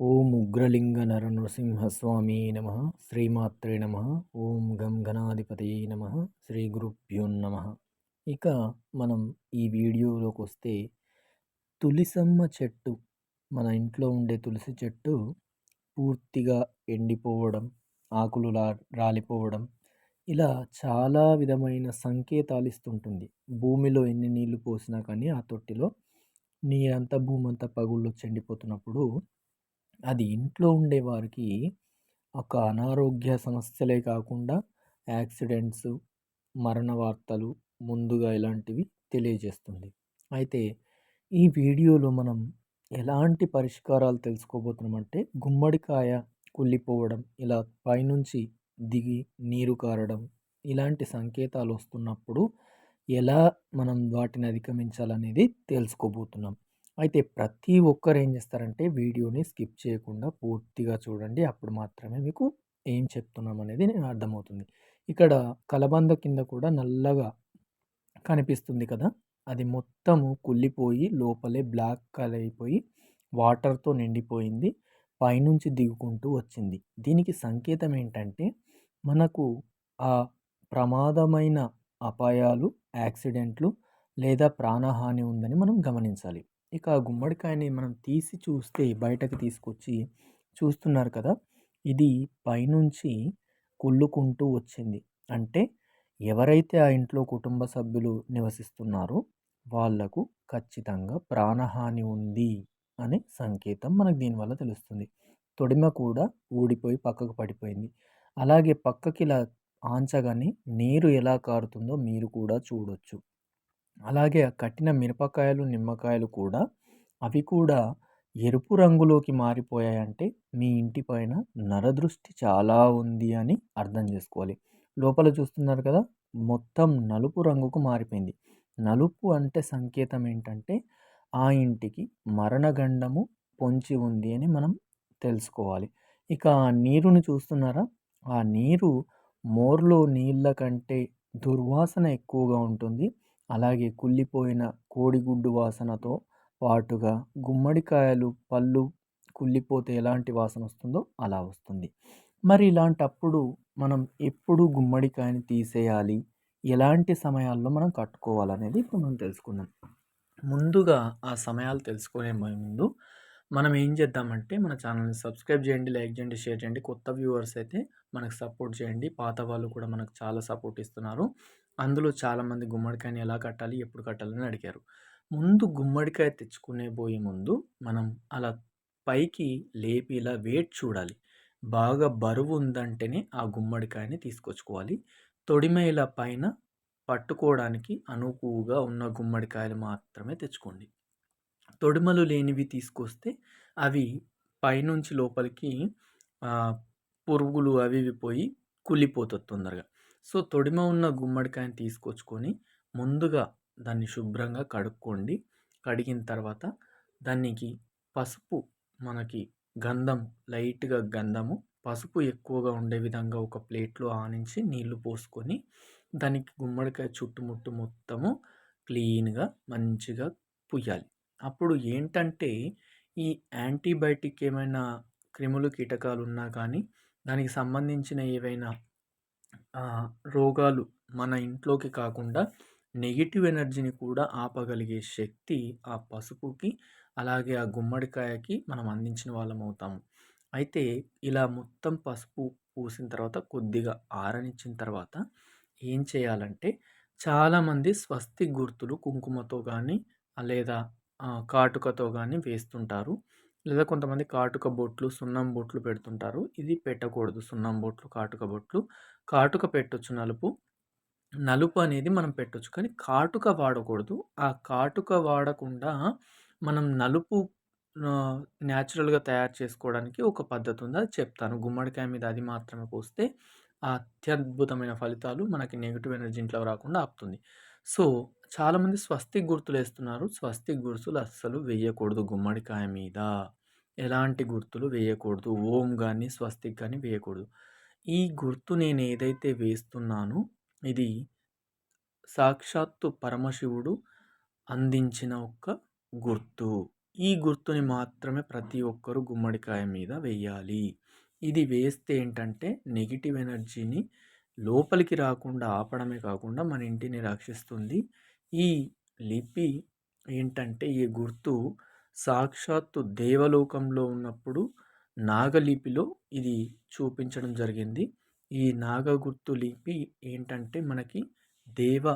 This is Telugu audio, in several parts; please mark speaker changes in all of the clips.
Speaker 1: ఓం ఉగ్రలింగ నర నృసింహస్వామి నమ శ్రీమాత్రే నమ ఓం గం గణాధిపతి నమ శ్రీ గురుభ్యో నమ. ఇక మనం ఈ వీడియోలోకి వస్తే తులిసమ్మ చెట్టు మన ఇంట్లో ఉండే తులసి చెట్టు పూర్తిగా ఎండిపోవడం ఆకులు రాలిపోవడం ఇలా చాలా విధమైన సంకేతాలు ఇస్తుంటుంది. భూమిలో ఎన్ని నీళ్ళు పోసినా కానీ ఆ తొట్టిలో నీరంతా అంత భూమంతా పగుళ్ళు చెండిపోతున్నప్పుడు అది ఇంట్లో ఉండేవారికి ఒక అనారోగ్య సమస్యలే కాకుండా యాక్సిడెంట్స్ మరణ వార్తలు ముందుగా ఇలాంటివి తెలియజేస్తుంది. అయితే ఈ వీడియోలో మనం ఎలాంటి పరిష్కారాలు తెలుసుకోబోతున్నామంటే గుమ్మడికాయ కుళ్ళిపోవడం ఇలా పైనుంచి దిగి నీరు కారడం ఇలాంటి సంకేతాలు వస్తున్నప్పుడు ఎలా మనం వాటిని అధిగమించాలనేది తెలుసుకోబోతున్నాం. అయితే ప్రతి ఒక్కరు ఏం చేస్తారంటే వీడియోని స్కిప్ చేయకుండా పూర్తిగా చూడండి. అప్పుడు మాత్రమే మీకు ఏం చెప్తున్నాం అనేది నేను అర్థమవుతుంది. ఇక్కడ కలబంద కింద కూడా నల్లగా కనిపిస్తుంది కదా! అది మొత్తము కుళ్ళిపోయి లోపలే బ్లాక్ కలర్ అయిపోయి వాటర్తో నిండిపోయింది. పైనుంచి దిగుకుంటూ వచ్చింది. దీనికి సంకేతం ఏంటంటే మనకు ఆ ప్రమాదమైన అపాయాలు యాక్సిడెంట్లు లేదా ప్రాణహాని ఉందని మనం గమనించాలి. ఇక ఆ గుమ్మడికాయని మనం తీసి చూస్తే బయటకు తీసుకొచ్చి చూస్తున్నారు కదా! ఇది పైనుంచి కుళ్ళుకుంటూ వచ్చింది. అంటే ఎవరైతే ఆ ఇంట్లో కుటుంబ సభ్యులు నివసిస్తున్నారో వాళ్ళకు ఖచ్చితంగా ప్రాణహాని ఉంది అనే సంకేతం మనకు దీనివల్ల తెలుస్తుంది. తొడిమ కూడా ఊడిపోయి పక్కకు పడిపోయింది. అలాగే పక్కకి ఇలా ఆంచగానే నీరు ఎలా కారుతుందో మీరు కూడా చూడొచ్చు. అలాగే కట్టిన మిరపకాయలు నిమ్మకాయలు కూడా అవి కూడా ఎరుపు రంగులోకి మారిపోయాయంటే మీ ఇంటి పైన నరదృష్టి చాలా ఉంది అని అర్థం చేసుకోవాలి. లోపల చూస్తున్నారు కదా మొత్తం నలుపు రంగుకు మారిపోయింది. నలుపు అంటే సంకేతం ఏంటంటే ఆ ఇంటికి మరణగండము పొంచి ఉంది అని మనం తెలుసుకోవాలి. ఇక ఆ నీరును చూస్తున్నారా? ఆ నీరు మోర్లో నీళ్ళ కంటే దుర్వాసన ఎక్కువగా ఉంటుంది. అలాగే కుళ్ళిపోయిన కోడిగుడ్డు వాసనతో పాటుగా గుమ్మడికాయలు పళ్ళు కుళ్ళిపోతే ఎలాంటి వాసన వస్తుందో అలా వస్తుంది. మరి ఇలాంటప్పుడు మనం ఎప్పుడు గుమ్మడికాయని తీసేయాలి? ఎలాంటి సమయాల్లో మనం కట్టుకోవాలనేది ఇప్పుడు మనం తెలుసుకుందాం. ముందుగా ఆ సమయాలు తెలుసుకునే ముందు మనం ఏం చేద్దామంటే మన ఛానల్ని సబ్స్క్రైబ్ చేయండి లైక్ చేయండి షేర్ చేయండి. కొత్త వ్యూవర్స్ అయితే మనకు సపోర్ట్ చేయండి. పాత వాళ్ళు కూడా మనకు చాలా సపోర్ట్ ఇస్తున్నారు. అందులో చాలామంది గుమ్మడికాయని ఎలా కట్టాలి ఎప్పుడు కట్టాలని అడిగారు. ముందు గుమ్మడికాయ తెచ్చుకునే పోయే ముందు మనం అలా పైకి లేపి ఇలా వెయిట్ చూడాలి. బాగా బరువు ఉందంటేనే ఆ గుమ్మడికాయని తీసుకొచ్చుకోవాలి. తొడిమ ఇలా పైన పట్టుకోవడానికి అనుకువగా ఉన్న గుమ్మడికాయలు మాత్రమే తెచ్చుకోండి. తొడిమలు లేనివి తీసుకొస్తే అవి పైనుంచి లోపలికి పురుగులు అవి ఇవి పోయి కుళ్ళిపోతుంది తొందరగా. సో తొడిమ ఉన్న గుమ్మడికాయని తీసుకొచ్చుకొని ముందుగా దాన్ని శుభ్రంగా కడుక్కోండి. కడిగిన తర్వాత దానికి పసుపు మనకి గంధం లైట్గా గంధము పసుపు ఎక్కువగా ఉండే విధంగా ఒక ప్లేట్లో ఆనించి నీళ్ళు పోసుకొని దానికి గుమ్మడికాయ చుట్టుముట్టు మొత్తము క్లీన్గా మంచిగా పుయ్యాలి. అప్పుడు ఏంటంటే ఈ యాంటీబయాటిక్ ఏమైనా క్రిములు కీటకాలు ఉన్నా కానీ దానికి సంబంధించిన ఏవైనా రోగాలు మన ఇంట్లోకి కాకుండా నెగిటివ్ ఎనర్జీని కూడా ఆపగలిగే శక్తి ఆ పసుపుకి అలాగే ఆ గుమ్మడికాయకి మనం అందించిన వాళ్ళం అవుతాము. అయితే ఇలా మొత్తం పసుపు పూసిన తర్వాత కొద్దిగా ఆరనిచ్చిన తర్వాత ఏం చేయాలంటే చాలామంది స్వస్తి గుర్తులు కుంకుమతో కానీ లేదా కాటుకతో కానీ వేస్తుంటారు. లేదా కొంతమంది కాటుక బొట్లు సున్నం బొట్లు పెడుతుంటారు. ఇది పెట్టకూడదు. సున్నం బొట్లు కాటుక బొట్లు కాటుక పెట్టొచ్చు నలుపు. నలుపు అనేది మనం పెట్టొచ్చు. కానీ కాటుక వాడకూడదు. ఆ కాటుక వాడకుండా మనం నలుపు న్యాచురల్గా తయారు చేసుకోవడానికి ఒక పద్ధతి ఉంది అది చెప్తాను. గుమ్మడికాయ మీద అది మాత్రమే పోస్తే అత్యద్భుతమైన ఫలితాలు మనకి నెగిటివ్ ఎనర్జీ ఇంట్లో రాకుండా ఆపుతుంది. సో చాలామంది స్వస్తిక్ గుర్తులు వేస్తున్నారు. స్వస్తిక్ గుర్తులు అస్సలు వేయకూడదు గుమ్మడికాయ మీద. ఎలాంటి గుర్తులు వేయకూడదు. ఓం కానీ స్వస్తిక్ కానీ వేయకూడదు. ఈ గుర్తు నేను ఏదైతే వేస్తున్నానో ఇది సాక్షాత్తు పరమశివుడు అందించిన ఒక గుర్తు. ఈ గుర్తుని మాత్రమే ప్రతి ఒక్కరు గుమ్మడికాయ మీద వేయాలి. ఇది వేస్తే ఏంటంటే నెగిటివ్ ఎనర్జీని లోపలికి రాకుండా ఆపడమే కాకుండా మన ఇంటిని రక్షిస్తుంది. ఈ లిపి ఏంటంటే ఈ గుర్తు సాక్షాత్తు దేవలోకంలో ఉన్నప్పుడు నాగలిపిలో ఇది చూపించడం జరిగింది. ఈ నాగగుర్తు లిపి ఏంటంటే మనకి దేవ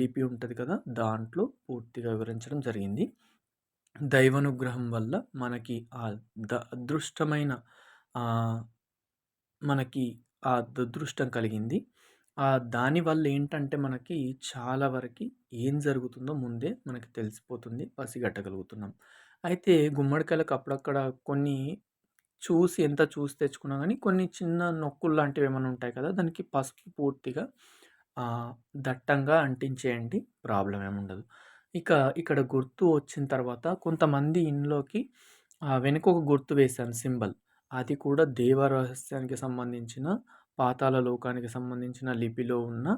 Speaker 1: లిపి ఉంటుంది కదా దాంట్లో పూర్తిగా వివరించడం జరిగింది. దైవానుగ్రహం వల్ల మనకి ఆ ద అదృష్టమైన మనకి ఆ దుదృష్టం కలిగింది. దానివల్ల ఏంటంటే మనకి చాలా వరకు ఏం జరుగుతుందో ముందే మనకి తెలిసిపోతుంది పసిగట్టగలుగుతున్నాం. అయితే గుమ్మడికాయలకు అప్పుడక్కడ కొన్ని చూసి ఎంత చూసి తెచ్చుకున్నా కానీ కొన్ని చిన్న నొక్కులు లాంటివి ఏమైనా ఉంటాయి కదా! దానికి పసుపు పూర్తిగా దట్టంగా అంటించేయండి. ప్రాబ్లం ఏముండదు ఇక ఇక్కడ గుర్తు వచ్చిన తర్వాత కొంతమంది ఇంట్లోకి వెనుక ఒక గుర్తు వేశాను. సింబల్. అది కూడా దేవరహస్యానికి సంబంధించిన పాతాల లోకానికి సంబంధించిన లిపిలో ఉన్న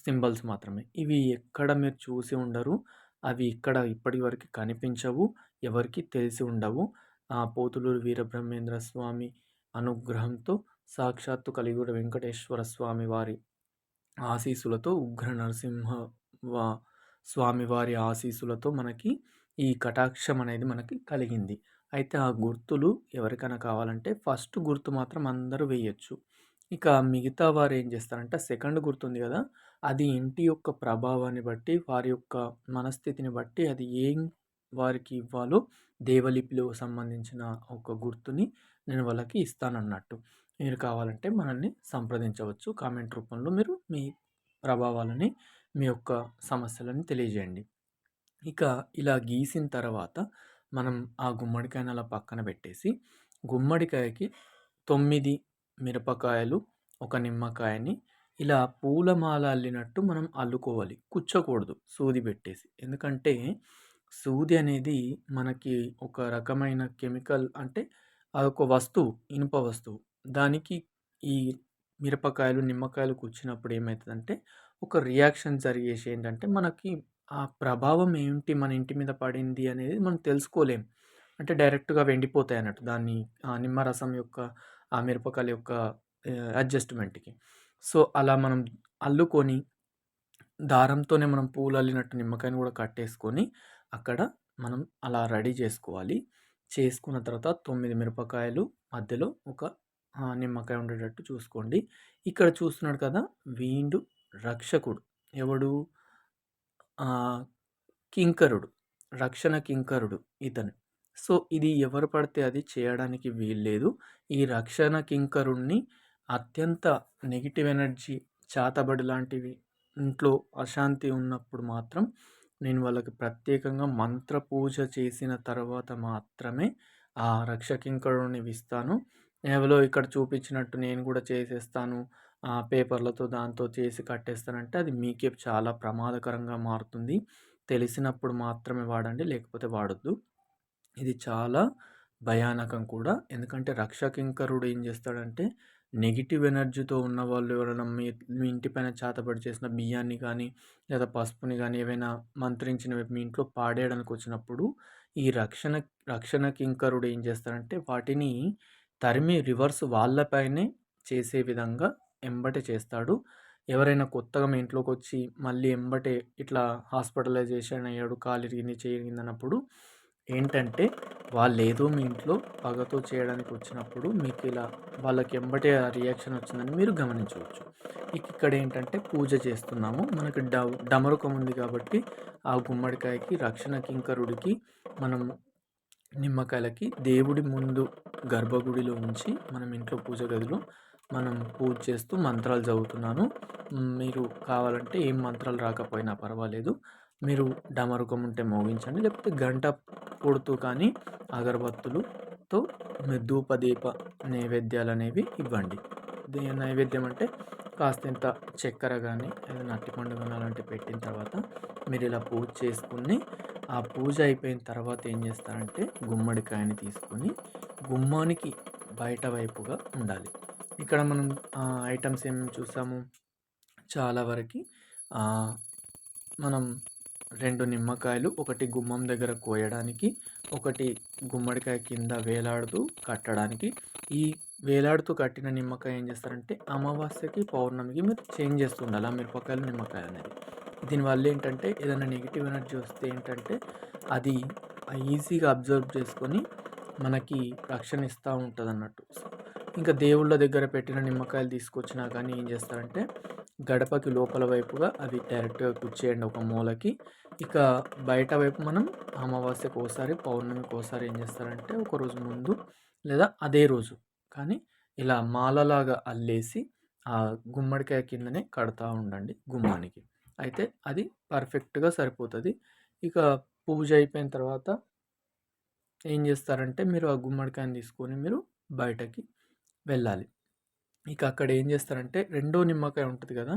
Speaker 1: సింబల్స్ మాత్రమే. ఇవి ఎక్కడ మీరు చూసి ఉండరు. అవి ఇక్కడ ఇప్పటి వరకు కనిపించవు. ఎవరికి తెలిసి ఉండవు. పోతులూరు వీరబ్రహ్మేంద్ర స్వామి అనుగ్రహంతో సాక్షాత్తు కలిగూడ వెంకటేశ్వర స్వామి వారి ఆశీస్సులతో ఉగ్ర నరసింహ వా స్వామివారి ఆశీస్సులతో మనకి ఈ కటాక్షం అనేది మనకి కలిగింది. అయితే ఆ గుర్తులు ఎవరికైనా కావాలంటే ఫస్ట్ గుర్తు మాత్రం అందరూ వేయచ్చు. ఇక మిగతా వారు ఏం చేస్తారంటే సెకండ్ గుర్తుంది కదా అది ఇంటి యొక్క ప్రభావాన్ని బట్టి వారి యొక్క మనస్థితిని బట్టి అది ఏం వారికి ఇవ్వాలో దేవలిపిలో సంబంధించిన ఒక గుర్తుని నేను వాళ్ళకి ఇస్తానన్నట్టు. మీరు కావాలంటే మనల్ని సంప్రదించవచ్చు. కామెంట్ రూపంలో మీరు మీ ప్రభావాలని మీ యొక్క సమస్యలను తెలియజేయండి. ఇక ఇలా గీసిన తర్వాత మనం ఆ గుమ్మడికాయని అలా పక్కన పెట్టేసి గుమ్మడికాయకి తొమ్మిది మిరపకాయలు ఒక నిమ్మకాయని ఇలా పూలమాల అల్లినట్టు మనం అల్లుకోవాలి. కుచ్చకూడదు. సూది పెట్టేసి. ఎందుకంటే సూది అనేది మనకి ఒక రకమైన కెమికల్ అంటే అదొక వస్తువు ఇనుప వస్తువు. దానికి ఈ మిరపకాయలు నిమ్మకాయలు కూర్చున్నప్పుడు ఏమవుతుందంటే ఒక రియాక్షన్ జరిగేసి ఏంటంటే మనకి ఆ ప్రభావం ఏంటి మన ఇంటి మీద పడింది అనేది మనం తెలుసుకోలేం. అంటే డైరెక్ట్గా వెండిపోతాయి అన్నట్టు దాన్ని ఆ నిమ్మరసం యొక్క ఆ మిరపకాయల యొక్క అడ్జస్ట్మెంట్కి. సో అలా మనం అల్లుకొని దారంతోనే మనం పూలు అల్లినట్టు నిమ్మకాయని కూడా కట్టేసుకొని అక్కడ మనం అలా రెడీ చేసుకోవాలి. చేసుకున్న తర్వాత తొమ్మిది మిరపకాయలు మధ్యలో ఒక నిమ్మకాయ ఉండేటట్టు చూసుకోండి. ఇక్కడ చూస్తున్నాడు కదా వీండు రక్షకుడు. ఎవడు? కింకరుడు. రక్షణ కింకరుడు ఇతను. సో ఇది ఎవరు పడితే అది చేయడానికి వీల్లేదు. ఈ రక్షణ కింకరుణ్ణి అత్యంత నెగిటివ్ ఎనర్జీ చాతబడి లాంటివి ఇంట్లో అశాంతి ఉన్నప్పుడు మాత్రం నేను వాళ్ళకి ప్రత్యేకంగా మంత్ర పూజ చేసిన తర్వాత మాత్రమే ఆ రక్షకింకరుని ఇస్తాను ఎవరో ఇక్కడ చూపించినట్టు నేను కూడా చేసేస్తాను. పేపర్లతో దాంతో చేసి కట్టేస్తానంటే అది మీకే చాలా ప్రమాదకరంగా మారుతుంది. తెలిసినప్పుడు మాత్రమే వాడండి లేకపోతే వాడొద్దు. ఇది చాలా భయానకం కూడా. ఎందుకంటే రక్షకింకరుడు ఏం చేస్తాడంటే నెగిటివ్ ఎనర్జీతో ఉన్న వాళ్ళు ఎవరైనా మీ మీ ఇంటి పైన చేతబడి చేసిన బియ్యాన్ని కానీ లేదా పసుపుని కానీ ఏవైనా మంత్రించినవి మీ ఇంట్లో పాడేయడానికి వచ్చినప్పుడు ఈ రక్షణ రక్షణ కింకరుడు ఏం చేస్తాడంటే వాటిని తరిమి రివర్స్ వాళ్ళపైనే చేసే విధంగా ఎంబటే చేస్తాడు. ఎవరైనా కొత్తగా మీ ఇంట్లోకి వచ్చి మళ్ళీ ఎంబటే ఇట్లా హాస్పిటలైజేషన్ అయ్యాడు కాలు ఇరిగింది చేయింది అన్నప్పుడు ఏంటంటే వాళ్ళు ఏదో మీ ఇంట్లో పగతో చేయడానికి వచ్చినప్పుడు మీకు ఇలా వాళ్ళకి ఎంబటే రియాక్షన్ వచ్చిందని మీరు గమనించవచ్చు. ఇక్కడ ఏంటంటే పూజ చేస్తున్నాము. మనకి డ డమరుకం ఉంది కాబట్టి ఆ గుమ్మడికాయకి రక్షణ కింకరుడికి మనం నిమ్మకాయలకి దేవుడి ముందు గర్భగుడిలో ఉంచి మనం ఇంట్లో పూజ గదిలో మనం పూజ చేస్తూ మంత్రాలు చదువుతున్నాను. మీరు కావాలంటే ఏం మంత్రాలు రాకపోయినా పర్వాలేదు. మీరు డమరుకం ఉంటే మోగించండి. లేకపోతే గంట కొడుతూ కానీ అగరబత్తులతో ధూపదీప నైవేద్యాలు అనేవి ఇవ్వండి నైవేద్యం అంటే కాస్తంత చక్కెర కానీ ఏదైనా అట్టిపండు కానీ అలాంటివి పెట్టిన తర్వాత మీరు ఇలా పూజ చేసుకుని ఆ పూజ అయిపోయిన తర్వాత ఏం చేస్తారంటే గుమ్మడికాయని తీసుకొని గుమ్మానికి బయట వైపుగా ఉండాలి. ఇక్కడ మనం ఐటమ్స్ ఏం చూసాము? చాలా వరకు మనం రెండు నిమ్మకాయలు ఒకటి గుమ్మం దగ్గర కోయడానికి ఒకటి గుమ్మడికాయ కింద వేలాడుతూ కట్టడానికి. ఈ వేలాడుతూ కట్టిన నిమ్మకాయ ఏం చేస్తారంటే అమావాస్యకి పౌర్ణమికి మీరు చేంజ్ చేస్తుండాలి ఆ మిరపకాయలు నిమ్మకాయ అనేది. దీనివల్ల ఏంటంటే ఏదైనా నెగిటివ్ ఎనర్జీ వస్తే ఏంటంటే అది ఈజీగా అబ్జర్వ్ చేసుకొని మనకి రక్షణ ఇస్తూ ఉంటుంది అన్నట్టు ఇంకా దేవుళ్ళ దగ్గర పెట్టిన నిమ్మకాయలు తీసుకొచ్చినా కానీ ఏం చేస్తారంటే గడపకి లోపల వైపుగా అది డైరెక్ట్గా కూర్చేయండి ఒక మూలకి. ఇక బయట వైపు మనం అమావాస్యకు ఒకసారి పౌర్ణమికి ఒకసారి ఏం చేస్తారంటే ఒక రోజు ముందు లేదా అదే రోజు కానీ ఇలా మాలలాగా అల్లేసి ఆ గుమ్మడికాయ కిందనే కడతా ఉండండి గుమ్మానికి. అయితే అది పర్ఫెక్ట్గా సరిపోతుంది. ఇక పూజ అయిపోయిన తర్వాత ఏం చేస్తారంటే మీరు ఆ గుమ్మడికాయని తీసుకొని మీరు బయటకి వెళ్ళాలి. ఇక అక్కడ ఏం చేస్తారంటే రెండో నిమ్మకాయ ఉంటుంది కదా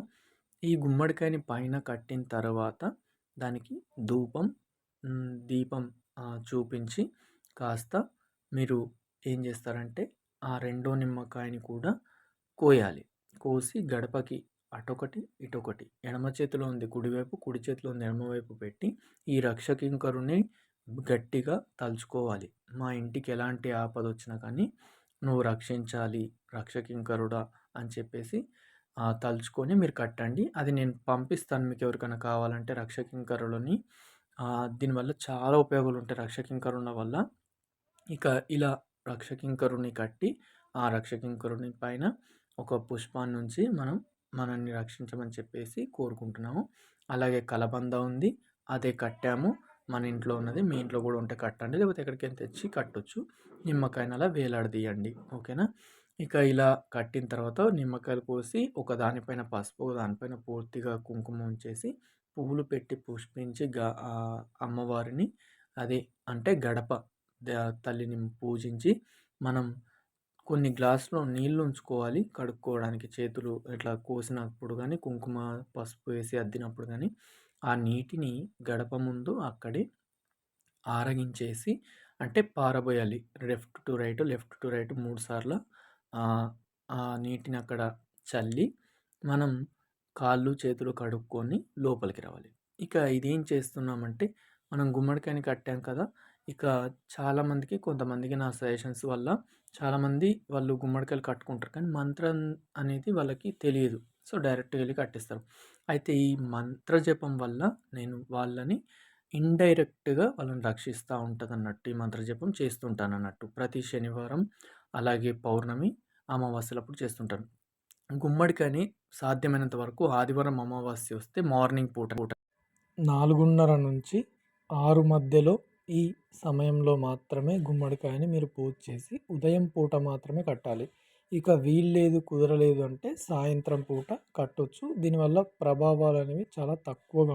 Speaker 1: ఈ గుమ్మడికాయని పైన కట్టిన తర్వాత దానికి ధూపం దీపం చూపించి కాస్త మీరు ఏం చేస్తారంటే ఆ రెండో నిమ్మకాయని కూడా కోయాలి. కోసి గడపకి అటొకటి ఇటొకటి. ఎడమ చేతిలో ఉంది కుడివైపు కుడి చేతిలో ఉంది ఎడమవైపు పెట్టి ఈ రక్షకింకరుని గట్టిగా తలుచుకోవాలి. మా ఇంటికి ఎలాంటి ఆపద వచ్చినా కానీ నువ్వు రక్షించాలి రక్షకింకరుడా అని చెప్పేసి తలుచుకొని మీరు కట్టండి. అది నేను పంపిస్తాను మీకు ఎవరికైనా కావాలంటే రక్షకింకరులని. దీనివల్ల చాలా ఉపయోగాలు ఉంటాయి రక్షకింకరుల వల్ల. ఇక ఇలా రక్షకింకరుని కట్టి ఆ రక్షకింకరుని పైన ఒక పుష్పాన్ని నుంచి మనం మనల్ని రక్షించమని చెప్పేసి కోరుకుంటున్నాము. అలాగే కలబంద ఉంది అదే కట్టాము. మన ఇంట్లో ఉన్నది మీ ఇంట్లో కూడా ఉంటే కట్టండి లేకపోతే ఎక్కడికైనా తెచ్చి కట్టొచ్చు. నిమ్మకాయని అలా వేలాడదీయండి ఓకేనా? ఇక ఇలా కట్టిన తర్వాత నిమ్మకాయలు కోసి ఒక దానిపైన పసుపు దానిపైన పూర్తిగా కుంకుమ ఉంచేసి పువ్వులు పెట్టి పుష్పించి గా అమ్మవారిని అదే అంటే గడప తల్లిని పూజించి మనం కొన్ని గ్లాసులో నీళ్ళు ఉంచుకోవాలి కడుక్కోవడానికి. చేతులు ఇట్లా కోసినప్పుడు కానీ కుంకుమ పసుపు వేసి అద్దినప్పుడు కానీ ఆ నీటిని గడప ముందు అక్కడే ఆరగించేసి అంటే పారబోయాలి. Left to right left to right మూడు సార్లు ఆ నీటిని అక్కడ చల్లి మనం కాళ్ళు చేతులు కడుక్కొని లోపలికి రావాలి. ఇక ఇదేం చేస్తున్నామంటే మనం గుమ్మడికాయని కట్టాం కదా ఇక చాలామందికి కొంతమందికి నా సజెషన్స్ వల్ల చాలామంది వాళ్ళు గుమ్మడికాయలు కట్టుకుంటారు. కానీ మంత్రం అనేది వాళ్ళకి తెలియదు. సో డైరెక్ట్గా వెళ్ళి కట్టిస్తారు. అయితే ఈ మంత్ర జపం వల్ల నేను వాళ్ళని ఇండైరెక్ట్గా వాళ్ళని రక్షిస్తూ ఉంటుంది అన్నట్టు ఈ మంత్ర జపం చేస్తుంటాను అన్నట్టు ప్రతి శనివారం అలాగే పౌర్ణమి అమావాస్యలప్పుడు చేస్తుంటాను. గుమ్మడికాయని సాధ్యమైనంత వరకు ఆదివారం అమావాస్య వస్తే మార్నింగ్ పూట పూట నాలుగున్నర నుంచి ఆరు మధ్యలో ఈ సమయంలో మాత్రమే గుమ్మడికాయని మీరు పూజ చేసి ఉదయం పూట మాత్రమే కట్టాలి. ఇక వీల్లేదు కుదరలేదు అంటే సాయంత్రం పూట కట్టొచ్చు. దీనివల్ల ప్రభావాలు అనేవి చాలా తక్కువగా